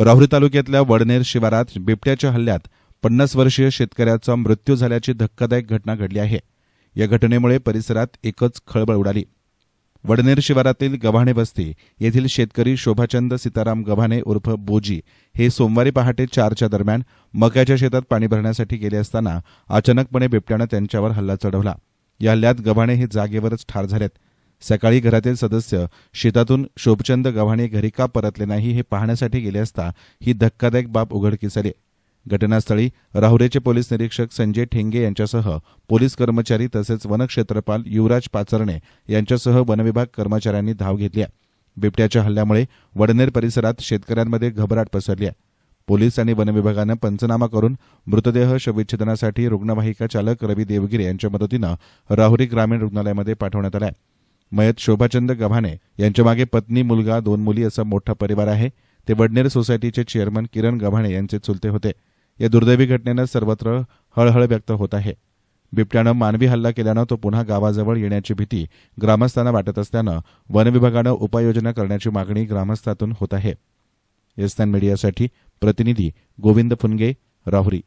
राहुरी तालुक्यातल्या वडनेर शिवारात बिबट्याच्या हल्ल्यात पन्नास वर्षीय शेतकऱ्याचा मृत्यू झाल्याची धक्कादायक घटना घडली आहे. या घटनेमुळे परिसरात एकच खळबळ उडाली. वडनेर शिवारातील गव्हाणे वस्ती येथील शेतकरी शोभाचंद सीताराम गव्हाणे उर्फ बोजी हे सोमवारी पहाटे चारच्या दरम्यान मक्याच्या शेतात पाणी भरण्यासाठी गेले असताना अचानकपणे बिबट्यानं त्यांच्यावर हल्ला चढवला. या हल्ल्यात गव्हाणे हे जागेवरच ठार झालेत. सकाळी घरातील सदस्य शेतातून शोभचंद गव्हाणे घरी का परतले नाही हे पाहण्यासाठी गेले असता ही धक्कादायक बाब उघडकीस आली घटनास्थळी राहुरेचे पोलीस निरीक्षक संजय ठेंगे यांच्यासह पोलीस कर्मचारी तसेच वनक्षेत्रपाल युवराज पाचरणे यांच्यासह वनविभाग कर्मचाऱ्यांनी धाव घेतली आहे. बिबट्याच्या हल्ल्यामुळे वडनेर परिसरात शेतकऱ्यांमध्ये घबराट पसरली आहे पोलीस आणि वनविभागानं पंचनामा करून मृतदेह शवविच्छेदनासाठी रुग्णवाहिका चालक रवी देवगिरे यांच्या मदतीनं राहुरी ग्रामीण रुग्णालयामध्ये पाठवण्यात आला आहे. मयत शोभाचंद गव्हाणे यांच्या मागे पत्नी मुलगा दोन मुली असा मोठा परिवार आहे. ते वडनेर सोसायटीचे चेअरमन किरण गव्हाणे यांचे चुलते होते. या दुर्दैवी घटनेनं सर्वत्र हळहळ व्यक्त होत आहे. बिबट्यानं मानवी हल्ला केल्यानं तो पुन्हा गावाजवळ येण्याची भीती ग्रामस्थांना वाटत असल्यानं वनविभागानं उपाययोजना करण्याची मागणी ग्रामस्थातून होत आहे. एस्तान मीडियासाठी प्रतिनिधी गोविंद फुनगे राहुरी.